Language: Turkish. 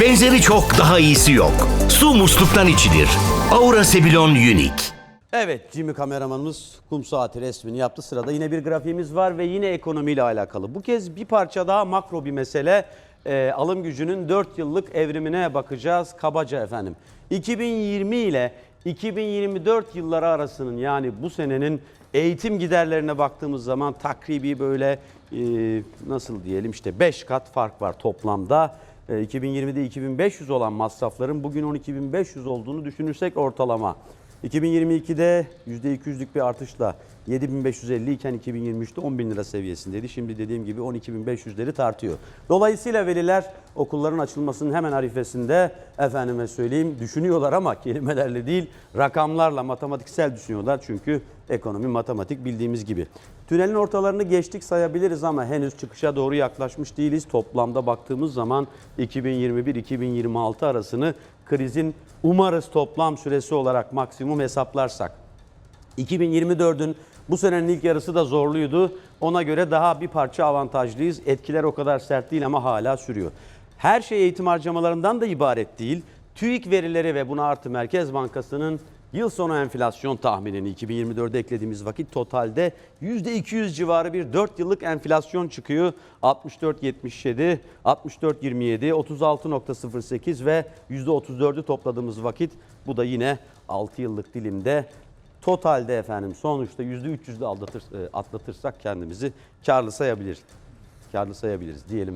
Benzeri çok daha iyisi yok. Su musluktan içilir. Aura Sebilon Unique. Evet Jimmy kameramanımız kum saati resmini yaptı. Sırada yine bir grafiğimiz var ve yine ekonomiyle alakalı. Bu kez bir parça daha makro bir mesele. Ee, alım gücünün 4 yıllık evrimine bakacağız kabaca efendim. 2020 ile 2024 yılları arasının yani bu senenin eğitim giderlerine baktığımız zaman takribi böyle e, nasıl diyelim işte 5 kat fark var toplamda. E, 2020'de 2500 olan masrafların bugün 12500 olduğunu düşünürsek ortalama. 2022'de %200'lük bir artışla 7550 iken 2023'te 10.000 lira seviyesindeydi. Şimdi dediğim gibi 12.500'leri tartıyor. Dolayısıyla veliler okulların açılmasının hemen arifesinde efendime söyleyeyim düşünüyorlar ama kelimelerle değil rakamlarla matematiksel düşünüyorlar. Çünkü ekonomi matematik bildiğimiz gibi. Tünelin ortalarını geçtik sayabiliriz ama henüz çıkışa doğru yaklaşmış değiliz. Toplamda baktığımız zaman 2021-2026 arasını krizin umarız toplam süresi olarak maksimum hesaplarsak 2024'ün bu senenin ilk yarısı da zorluydu. Ona göre daha bir parça avantajlıyız. Etkiler o kadar sert değil ama hala sürüyor. Her şey eğitim harcamalarından da ibaret değil. TÜİK verileri ve buna artı Merkez Bankası'nın yıl sonu enflasyon tahminini 2024'de eklediğimiz vakit totalde %200 civarı bir 4 yıllık enflasyon çıkıyor. 64.77, 64.27, 36.08 ve %34'ü topladığımız vakit bu da yine 6 yıllık dilimde Totalde efendim sonuçta %300'de aldatır, e, atlatırsak kendimizi karlı sayabiliriz. Karlı sayabiliriz diyelim.